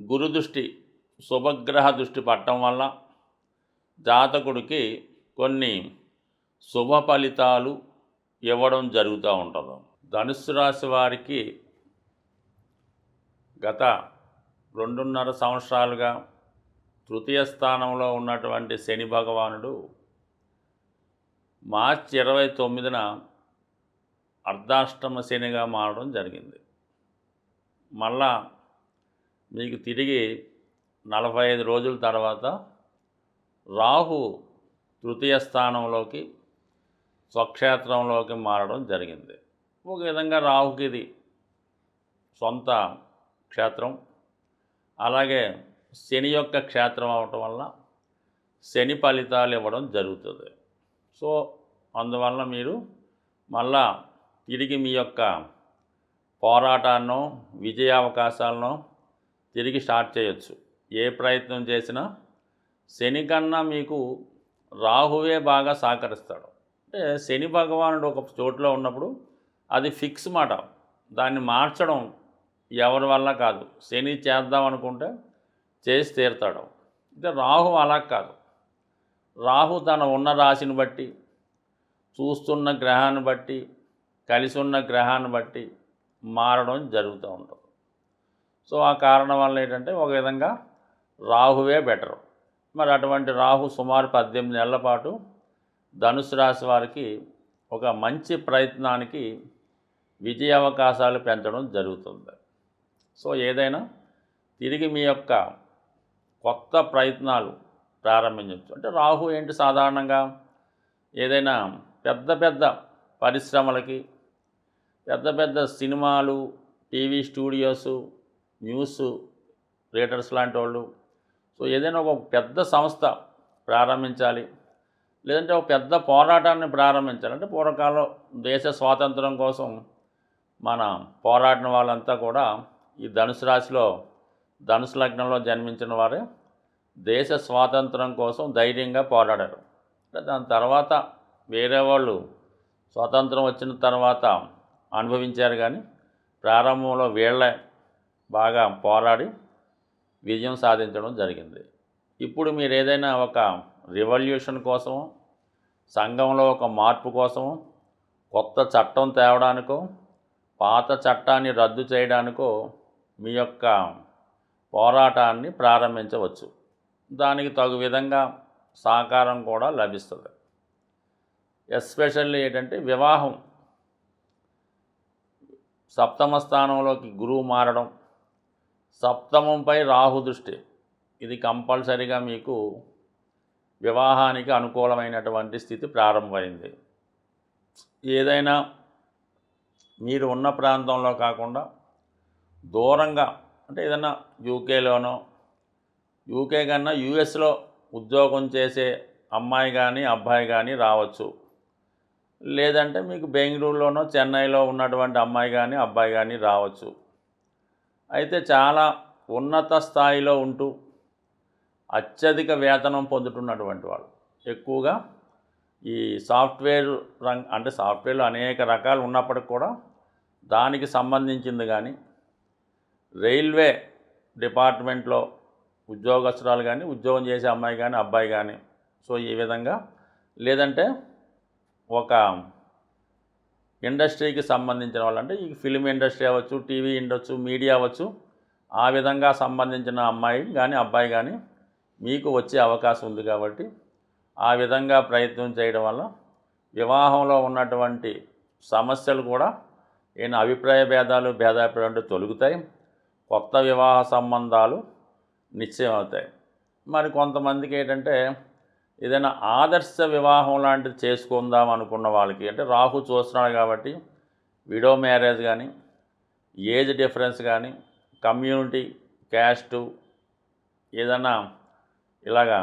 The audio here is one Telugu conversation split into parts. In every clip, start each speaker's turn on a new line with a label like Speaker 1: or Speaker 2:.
Speaker 1: గురు దృష్టి శుభగ్రహ దృష్టి పట్టడం వల్ల జాతకుడికి కొన్ని శుభ ఫలితాలు ఇవ్వడం జరుగుతూ ఉంటుంది. ధనుస్సు రాశి వారికి గత రెండున్నర సంవత్సరాలుగా తృతీయ స్థానంలో ఉన్నటువంటి శని భగవానుడు మార్చి ఇరవై తొమ్మిదిన అర్ధాష్టమ శనిగా మారడం జరిగింది. మళ్ళా మీకు తిరిగి నలభై ఐదు రోజుల తర్వాత రాహు తృతీయ స్థానంలోకి స్వక్షేత్రంలోకి మారడం జరిగింది. ఒక విధంగా రాహుకి ఇది సొంత క్షేత్రం. అలాగే శని యొక్క క్షేత్రం అవటం వల్ల శని ఫలితాలు ఇవ్వడం జరుగుతుంది. సో అందువల్ల మీరు మళ్ళా తిరిగి మీ యొక్క పోరాటాన్నో విజయ అవకాశాలను తిరిగి స్టార్ట్ చేయొచ్చు. ఏ ప్రయత్నం చేసినా శని కన్నా మీకు రాహువే బాగా సహకరిస్తాడు. అంటే శని భగవానుడు ఒక చోట్లో ఉన్నప్పుడు అది ఫిక్స్ మాట. దాన్ని మార్చడం ఎవరి వల్ల కాదు. శని చేద్దాం అనుకుంటే చేసి తీరుతాడు. అంటే రాహు అలా కాదు. రాహు తన ఉన్న రాశిని బట్టి చూస్తున్న గ్రహాన్ని బట్టి కలిసి ఉన్న గ్రహాన్ని బట్టి మారడం జరుగుతూ ఉంటుంది. సో ఆ కారణం వల్ల ఏంటంటే ఒక విధంగా రాహువే బెటరు మరి అటువంటి రాహు సుమారు పద్దెనిమిది నెలల పాటు ధనుసు రాశి వారికి ఒక మంచి ప్రయత్నానికి విజయ అవకాశాలు పెంచడం జరుగుతుంది. సో ఏదైనా తిరిగి మీ యొక్క కొత్త ప్రయత్నాలు ప్రారంభించవచ్చు. అంటే రాహు ఏంటి సాధారణంగా? ఏదైనా పెద్ద పెద్ద పరిశ్రమలకి పెద్ద పెద్ద సినిమాలు టీవీ స్టూడియోస్ న్యూస్ రేటర్స్ లాంటి వాళ్ళు. సో ఏదైనా ఒక పెద్ద సంస్థ ప్రారంభించాలి. లేదంటే ఒక పెద్ద పోరాటాన్ని ప్రారంభించాలంటే పూర్వకాలం దేశ స్వాతంత్రం కోసం మన పోరాడిన వాళ్ళంతా కూడా ఈ ధనుసు రాశిలో ధనుసు లగ్నంలో జన్మించిన వారే దేశ స్వాతంత్రం కోసం ధైర్యంగా పోరాడారు. అంటే దాని తర్వాత వేరే వాళ్ళు స్వాతంత్రం వచ్చిన తర్వాత అనుభవించారు కానీ ప్రారంభంలో వీళ్ళే బాగా పోరాడి విజయం సాధించడం జరిగింది. ఇప్పుడు మీరు ఏదైనా ఒక రివల్యూషన్ కోసం సంఘంలో ఒక మార్పు కోసం కొత్త చట్టం తేవడానికో పాత చట్టాన్ని రద్దు చేయడానికో మీ యొక్క పోరాటాన్ని ప్రారంభించవచ్చు. దానికి తగు విధంగా సహకారం కూడా లభిస్తుంది. ఎస్పెషల్లీ ఏంటంటే వివాహం. సప్తమ స్థానంలోకి గురువు మారడం సప్తమంపై రాహు దృష్టి. ఇది కంపల్సరిగా మీకు వివాహానికి అనుకూలమైనటువంటి స్థితి ప్రారంభమైంది. ఏదైనా మీరు ఉన్న ప్రాంతంలో కాకుండా దూరంగా అంటే ఏదైనా యూకేలోనో యూకే కన్నా యూఎస్లో ఉద్యోగం చేసే అమ్మాయి కానీ అబ్బాయి కానీ రావచ్చు. లేదంటే మీకు బెంగళూరులోనో చెన్నైలో ఉన్నటువంటి అమ్మాయి కానీ అబ్బాయి కానీ రావచ్చు. అయితే చాలా ఉన్నత స్థాయిలో ఉంటూ అత్యధిక వేతనం పొందుతున్నటువంటి వాళ్ళు. ఎక్కువగా ఈ సాఫ్ట్వేర్ రంగ అంటే సాఫ్ట్వేర్లో అనేక రకాలు ఉన్నప్పటికి కూడా దానికి సంబంధించింది కానీ రైల్వే డిపార్ట్మెంట్లో ఉద్యోగస్తురాలు కానీ ఉద్యోగం చేసే అమ్మాయి కానీ అబ్బాయి కానీ సో ఈ విధంగా లేదంటే ఒక ఇండస్ట్రీకి సంబంధించిన వాళ్ళు అంటే ఈ ఫిలిం ఇండస్ట్రీ అవ్వచ్చు టీవీ ఇండొచ్చు మీడియా అవ్వచ్చు. ఆ విధంగా సంబంధించిన అమ్మాయి కానీ అబ్బాయి కానీ మీకు వచ్చే అవకాశం ఉంది కాబట్టి ఆ విధంగా ప్రయత్నం చేయడం వల్ల వివాహంలో ఉన్నటువంటి సమస్యలు కూడా ఈయన అభిప్రాయ భేదాలు భేదాభిప్రాయాలు తొలుగుతాయి. కొత్త వివాహ సంబంధాలు నిశ్చయం అవుతాయి మరి కొంతమందికి ఏంటంటే ఏదైనా ఆదర్శ వివాహం లాంటిది చేసుకుందాం అనుకున్న వాళ్ళకి అంటే రాహు చూస్తున్నాడు కాబట్టి విడో మ్యారేజ్ కానీ ఏజ్ డిఫరెన్స్ కానీ కమ్యూనిటీ క్యాస్టు ఏదైనా ఇలాగా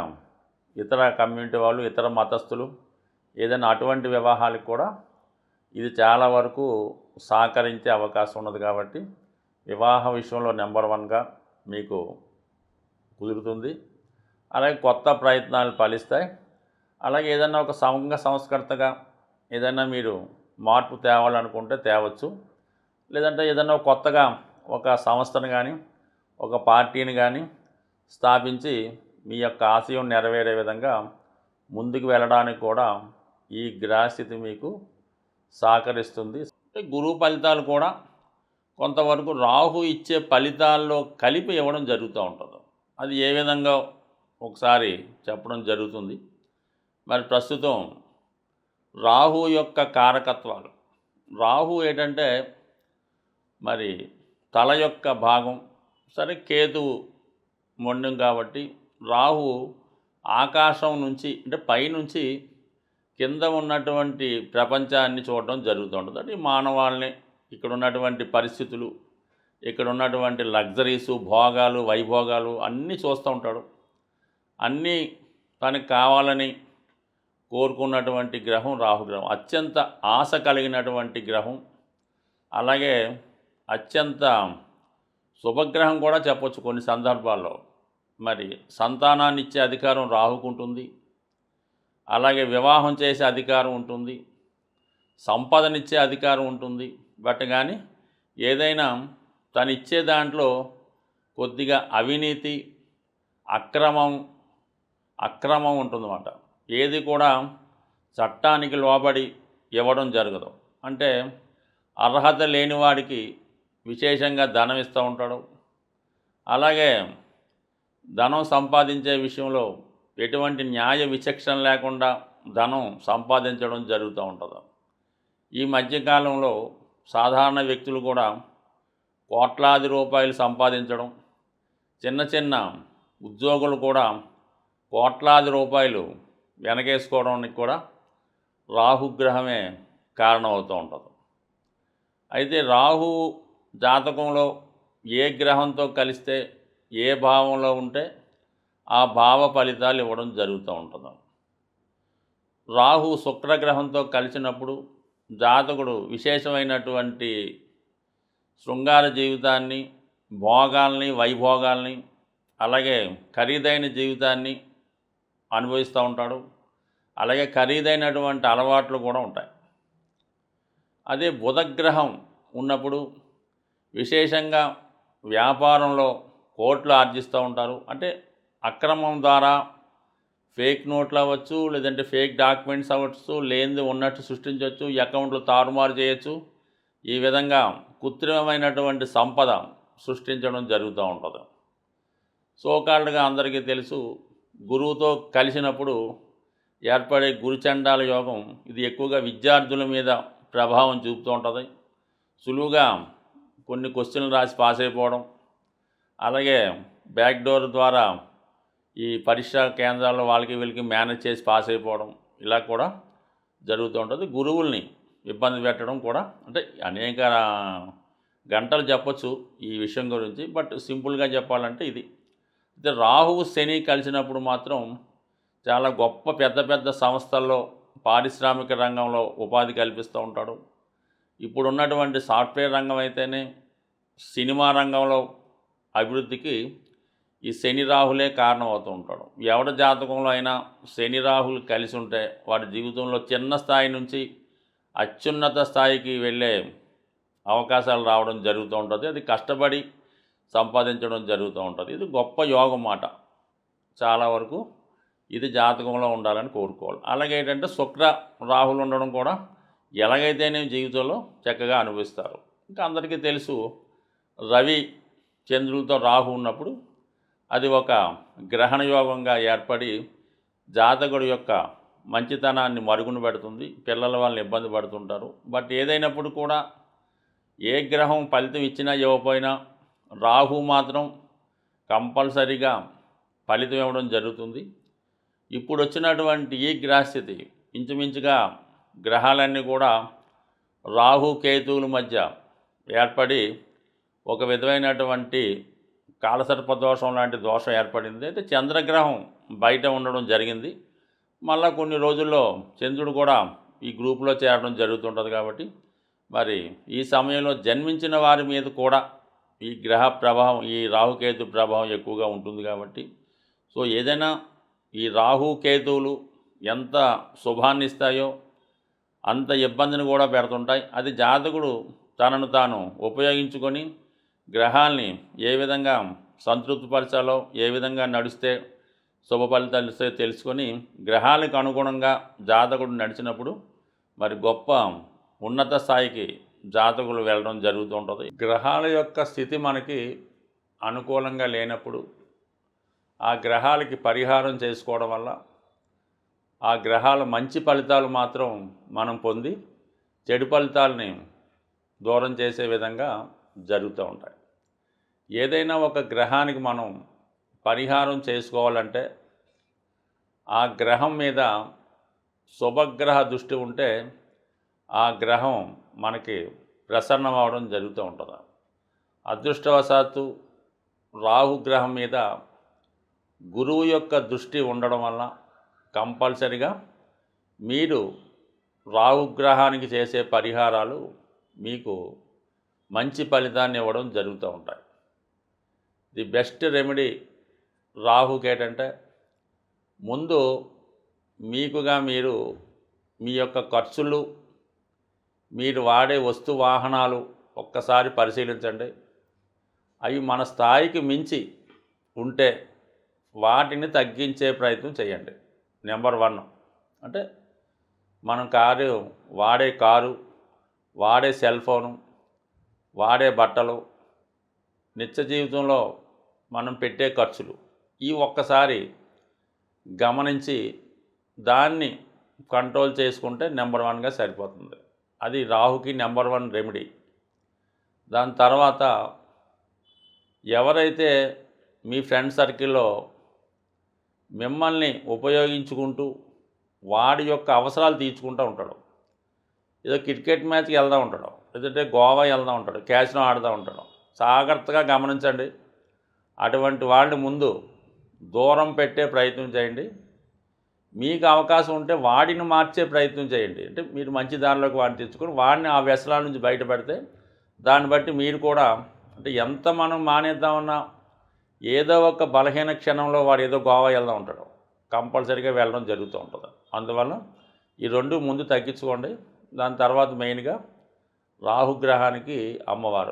Speaker 1: ఇతర కమ్యూనిటీ వాళ్ళు ఇతర మతస్థులు ఏదైనా అటువంటి వివాహాలకు కూడా ఇది చాలా వరకు సహకరించే అవకాశం ఉన్నది కాబట్టి వివాహ విషయంలో నెంబర్ వన్గా మీకు కుదురుతుంది. అలాగే కొత్త ప్రయత్నాలు ఫలిస్తాయి. అలాగే ఏదైనా ఒక సంఘ సంస్కర్తగా ఏదైనా మీరు మార్పు తేవాలనుకుంటే తేవచ్చు. లేదంటే ఏదైనా కొత్తగా ఒక సంస్థను కానీ ఒక పార్టీని కానీ స్థాపించి మీ యొక్క ఆశయం నెరవేరే విధంగా ముందుకు వెళ్ళడానికి కూడా ఈ గ్రహస్థితి మీకు సహకరిస్తుంది. అంటే గురువు ఫలితాలు కూడా కొంతవరకు రాహు ఇచ్చే ఫలితాల్లో కలిపి ఇవ్వడం జరుగుతూ ఉంటుంది. అది ఏ విధంగా ఒకసారి చెప్పడం జరుగుతుంది. మరి ప్రస్తుతం రాహు యొక్క కారకత్వాలు. రాహు ఏంటంటే మరి తల యొక్క భాగం సరే కేతువు మొండం కాబట్టి రాహు ఆకాశం నుంచి అంటే పైనుంచి కింద ఉన్నటువంటి ప్రపంచాన్ని చూడడం జరుగుతుంటుంది అంటే మానవాళ్ళని ఇక్కడ ఉన్నటువంటి పరిస్థితులు ఇక్కడ ఉన్నటువంటి లగ్జరీసు భోగాలు వైభోగాలు అన్నీ చూస్తూ ఉంటాడు. అన్నీ తనకు కావాలని కోరుకున్నటువంటి గ్రహం రాహుగ్రహం అత్యంత ఆశ కలిగినటువంటి గ్రహం. అలాగే అత్యంత శుభగ్రహం కూడా చెప్పొచ్చు కొన్ని సందర్భాల్లో. మరి సంతానాన్ని ఇచ్చే అధికారం రాహుకుంటుంది అలాగే వివాహం చేసే అధికారం ఉంటుంది. సంపదనిచ్చే అధికారం ఉంటుంది. బట్ కానీ ఏదైనా తను ఇచ్చే దాంట్లో కొద్దిగా అవినీతి అక్రమం అక్రమం ఉంటుందన్నమాట. ఏది కూడా చట్టానికి లోబడి ఇవ్వడం జరగదు. అంటే అర్హత లేని వాడికి విశేషంగా ధనం ఇస్తూ ఉంటాడు. అలాగే ధనం సంపాదించే విషయంలో ఎటువంటి న్యాయ విచక్షణ లేకుండా ధనం సంపాదించడం జరుగుతూ ఉంటుంది. ఈ మధ్యకాలంలో సాధారణ వ్యక్తులు కూడా కోట్లాది రూపాయలు సంపాదించడం చిన్న చిన్న ఉద్యోగులు కూడా కోట్లాది రూపాయలు వెనకేసుకోవడానికి కూడా రాహుగ్రహమే కారణమవుతూ ఉంటుంది. అయితే రాహు జాతకంలో ఏ గ్రహంతో కలిస్తే ఏ భావంలో ఉంటే ఆ భావ ఫలితాలు ఇవ్వడం జరుగుతూ ఉంటుంది. రాహు శుక్రగ్రహంతో కలిసినప్పుడు జాతకుడు విశేషమైనటువంటి శృంగార జీవితాన్ని భోగాల్ని వైభోగాల్ని అలాగే ఖరీదైన జీవితాన్ని అనుభవిస్తూ ఉంటాడు. అలాగే ఖరీదైనటువంటి అలవాట్లు కూడా ఉంటాయి. అదే బుధగ్రహం ఉన్నప్పుడు విశేషంగా వ్యాపారంలో కోట్లు ఆర్జిస్తూ ఉంటారు. అంటే అక్రమం ద్వారా ఫేక్ నోట్లు అవ్వచ్చు లేదంటే ఫేక్ డాక్యుమెంట్స్ అవ్వచ్చు లేనిది ఉన్నట్టు సృష్టించవచ్చు అకౌంట్లు తారుమారు చేయొచ్చు. ఈ విధంగా కృత్రిమమైనటువంటి సంపద సృష్టించడం జరుగుతూ ఉంటుంది. సోకాల్డ్గా అందరికీ తెలుసు గురువుతో కలిసినప్పుడు ఏర్పడే గురుచండాల యోగం ఇది ఎక్కువగా విద్యార్థుల మీద ప్రభావం చూపుతూ ఉంటుంది. సులువుగా కొన్ని క్వశ్చన్లు రాసి పాస్ అయిపోవడం అలాగే బ్యాక్ డోర్ ద్వారా ఈ పరీక్ష కేంద్రాల్లో వాళ్ళకి వీళ్ళకి మేనేజ్ చేసి పాస్ అయిపోవడం ఇలా కూడా జరుగుతూ ఉంటుంది. గురువుల్ని ఇబ్బంది పెట్టడం కూడా అంటే అనేక గంటలు చెప్పచ్చు ఈ విషయం గురించి బట్ సింపుల్గా చెప్పాలంటే ఇది. రాహువు శని కలిసినప్పుడు మాత్రం చాలా గొప్ప పెద్ద పెద్ద సంస్థల్లో పారిశ్రామిక రంగంలో ఉపాధి కల్పిస్తూ ఉంటాడు. ఇప్పుడున్నటువంటి సాఫ్ట్వేర్ రంగం అయితేనే సినిమా రంగంలో అభివృద్ధికి ఈ శని రాహులే కారణమవుతూ ఉంటాడు. ఎవడ జాతకంలో అయినా శని రాహులు కలిసి ఉంటే వాడి జీవితంలో చిన్న స్థాయి నుంచి అత్యున్నత స్థాయికి వెళ్ళే అవకాశాలు రావడం జరుగుతూ ఉంటుంది. అది కష్టపడి సంపాదించడం జరుగుతూ ఉంటుంది. ఇది గొప్ప యోగం మాట చాలా వరకు ఇది జాతకంలో ఉండాలని కోరుకోవాలి. అలాగే ఏంటంటే శుక్ర రాహులు ఉండడం కూడా ఎలాగైతే నేను జీవితంలో చక్కగా అనుభవిస్తారు. ఇంకా అందరికీ తెలుసు రవి చంద్రులతో రాహు ఉన్నప్పుడు అది ఒక గ్రహణ యోగంగా ఏర్పడి జాతకుడి యొక్క మంచితనాన్ని మరుగున పెడుతుంది. పిల్లల వాళ్ళని ఇబ్బంది పడుతుంటారు. బట్ ఏదైనప్పుడు కూడా ఏ గ్రహం ఫలితం ఇచ్చినా ఇవ్వకపోయినా రాహు మాత్రం కంపల్సరీగా ఫలితం ఇవ్వడం జరుగుతుంది. ఇప్పుడు వచ్చినటువంటి ఈ గ్రహస్థితి ఇంచుమించుగా గ్రహాలన్నీ కూడా రాహు కేతువుల మధ్య ఏర్పడి ఒక విధమైనటువంటి కాలసర్ప దోషం లాంటి దోషం ఏర్పడింది. అయితే చంద్రగ్రహం బయట ఉండడం జరిగింది. మళ్ళా కొన్ని రోజుల్లో చంద్రుడు కూడా ఈ గ్రూపులో చేరడం జరుగుతుంటుంది కాబట్టి మరి ఈ సమయంలో జన్మించిన వారి మీద కూడా ఈ గ్రహ ప్రభావం ఈ రాహుకేతు ప్రభావం ఎక్కువగా ఉంటుంది కాబట్టి. సో ఏదైనా ఈ రాహు కేతువులు ఎంత శుభాన్ని ఇస్తాయో అంత ఇబ్బందిని కూడా పెడుతుంటాయి. అది జాతకుడు తనను తాను ఉపయోగించుకొని గ్రహాల్ని ఏ విధంగా సంతృప్తిపరచాలో ఏ విధంగా నడిస్తే శుభ ఫలితాలు తెలుసుకొని గ్రహాలకు అనుగుణంగా జాతకుడు నడిచినప్పుడు మరి గొప్ప ఉన్నత స్థాయికి జాతకులు వెళ్ళడం జరుగుతూ ఉంటుంది. గ్రహాల యొక్క స్థితి మనకి అనుకూలంగా లేనప్పుడు ఆ గ్రహాలకి పరిహారం చేసుకోవడం వల్ల ఆ గ్రహాల మంచి ఫలితాలు మాత్రం మనం పొంది చెడు ఫలితాలని దూరం చేసే విధంగా జరుగుతూ ఉంటాయి. ఏదైనా ఒక గ్రహానికి మనం పరిహారం చేసుకోవాలంటే ఆ గ్రహం మీద శుభగ్రహ దృష్టి ఉంటే ఆ గ్రహం మనకి ప్రసన్నం అవడం జరుగుతూ ఉంటుంది. అదృష్టవశాత్తు రాహుగ్రహం మీద గురువు యొక్క దృష్టి ఉండడం వల్ల కంపల్సరిగా మీరు రాహుగ్రహానికి చేసే పరిహారాలు మీకు మంచి ఫలితాన్ని ఇవ్వడం జరుగుతూ ఉంటాయి. ది బెస్ట్ రెమెడీ రాహుకి ఏంటంటే ముందు మీకుగా మీరు మీ యొక్క ఖర్చులు మీరు వాడే వస్తు వాహనాలు ఒక్కసారి పరిశీలించండి. అవి మన స్థాయికి మించి ఉంటే వాటిని తగ్గించే ప్రయత్నం చేయండి. Number one. అంటే మనం కారు వాడే కారు వాడే సెల్ ఫోను వాడే బట్టలు నిత్య జీవితంలో మనం పెట్టే ఖర్చులు ఈ ఒక్కసారి గమనించి దాన్ని కంట్రోల్ చేసుకుంటే నెంబర్ వన్గా సరిపోతుంది. అది రాహుకి నెంబర్ వన్ రెమెడీ. దాని తర్వాత ఎవరైతే మీ ఫ్రెండ్ సర్కిల్లో మిమ్మల్ని ఉపయోగించుకుంటూ వాడి యొక్క అవసరాలు తీర్చుకుంటూ ఉంటాడు. ఏదో క్రికెట్ మ్యాచ్కి వెళ్తూ ఉంటాడు. లేదంటే గోవా వెళ్తూ ఉంటాడు. క్యాచ్లో ఆడుతూ ఉంటాడు. జాగ్రత్తగా గమనించండి. అటువంటి వాళ్ళని ముందు దూరం పెట్టే ప్రయత్నం చేయండి. మీకు అవకాశం ఉంటే వాడిని మార్చే ప్రయత్నం చేయండి. అంటే మీరు మంచి దారిలోకి వాడిని తెచ్చుకొని వాడిని ఆ వ్యసనాల నుంచి బయటపడితే దాన్ని బట్టి మీరు కూడా అంటే ఎంత మనం మానేద్దామన్నా ఏదో ఒక బలహీన క్షణంలో వాడు ఏదో గోవా వెళ్దాం ఉంటాడు కంపల్సరీగా వెళ్ళడం జరుగుతూ ఉంటుంది. అందువల్ల ఈ రెండు ముందు తగ్గించుకోండి. దాని తర్వాత మెయిన్గా రాహుగ్రహానికి అమ్మవారు.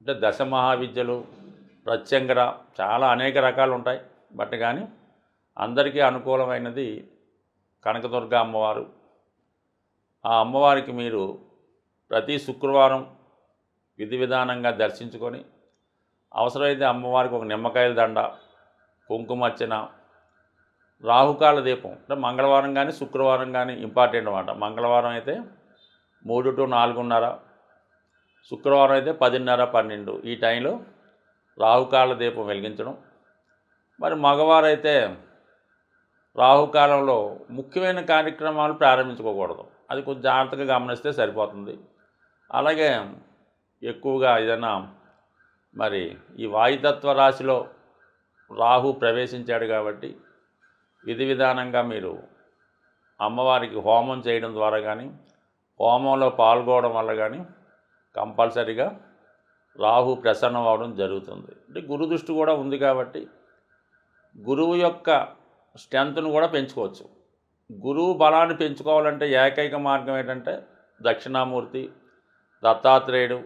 Speaker 1: అంటే దశ మహావిద్యలు ప్రత్యంగర చాలా అనేక రకాలు ఉంటాయి. బట్ కానీ అందరికీ అనుకూలమైనది కనకదుర్గ అమ్మవారు. ఆ అమ్మవారికి మీరు ప్రతి శుక్రవారం విధి విధానంగా దర్శించుకొని అవసరమైతే అమ్మవారికి ఒక నిమ్మకాయల దండ కుంకుమర్చన రాహుకాల దీపం అంటే మంగళవారం కానీ శుక్రవారం కానీ ఇంపార్టెంట్ అనమాట మంగళవారం అయితే మూడు టు నాలుగున్నర శుక్రవారం అయితే పదిన్నర పన్నెండు ఈ టైంలో రాహుకాల దీపం వెలిగించడం. మరి మగవారైతే రాహుకాలంలో ముఖ్యమైన కార్యక్రమాలు ప్రారంభించుకోకూడదు. అది కొంచెం జాగ్రత్తగా గమనిస్తే సరిపోతుంది. అలాగే ఎక్కువగా ఏదైనా మరి ఈ వాయుతత్వ రాశిలో రాహు ప్రవేశించాడు కాబట్టి విధి విధానంగా మీరు అమ్మవారికి హోమం చేయడం ద్వారా కానీ హోమంలో పాల్గొనడం వల్ల కానీ కంపల్సరీగా రాహు ప్రసన్నం అవడం జరుగుతుంది. అంటే గురు దృష్టి కూడా ఉంది కాబట్టి గురువు యొక్క స్ట్రెంత్ను కూడా పెంచుకోవచ్చు. గురువు బలాన్ని పెంచుకోవాలంటే ఏకైక మార్గం ఏంటంటే దక్షిణామూర్తి దత్తాత్రేయుడు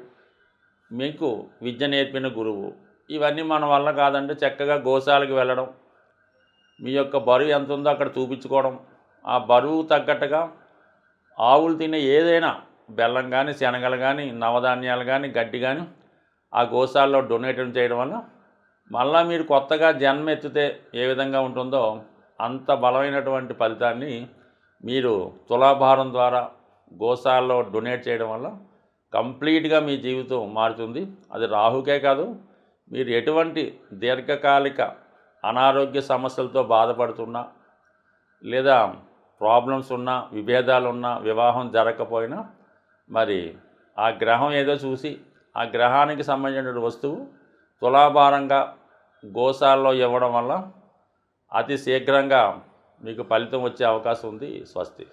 Speaker 1: మీకు విద్య నేర్పిన గురువు. ఇవన్నీ మన వల్ల కాదంటే చక్కగా గోశాలకు వెళ్ళడం మీ యొక్క బరువు ఎంత ఉందో అక్కడ చూపించుకోవడం. ఆ బరువు తగ్గట్టుగా ఆవులు తినే ఏదైనా బెల్లం కానీ శనగలు కానీ నవధాన్యాలు కానీ గడ్డి కానీ ఆ గోశాలలో డొనేట్ చేయడం వల్ల మళ్ళీ మీరు కొత్తగా జన్మ ఎత్తితే ఏ విధంగా ఉంటుందో అంత బలమైనటువంటి ఫలితాన్ని మీరు తులాభారం ద్వారా గోశాలలో డొనేట్ చేయడం వల్ల కంప్లీట్గా మీ జీవితం మారుతుంది. అది రాహుకే కాదు మీరు ఎటువంటి దీర్ఘకాలిక అనారోగ్య సమస్యలతో బాధపడుతున్నా లేదా ప్రాబ్లమ్స్ ఉన్నా విభేదాలు ఉన్నా వివాహం జరగకపోయినా మరి ఆ గ్రహం ఏదో చూసి ఆ గ్రహానికి సంబంధించిన వస్తువు తులాభారంగా గోశాలలో ఇవ్వడం వల్ల అతి శీఘ్రంగా మీకు ఫలితం వచ్చే అవకాశం ఉంది. స్వస్తి.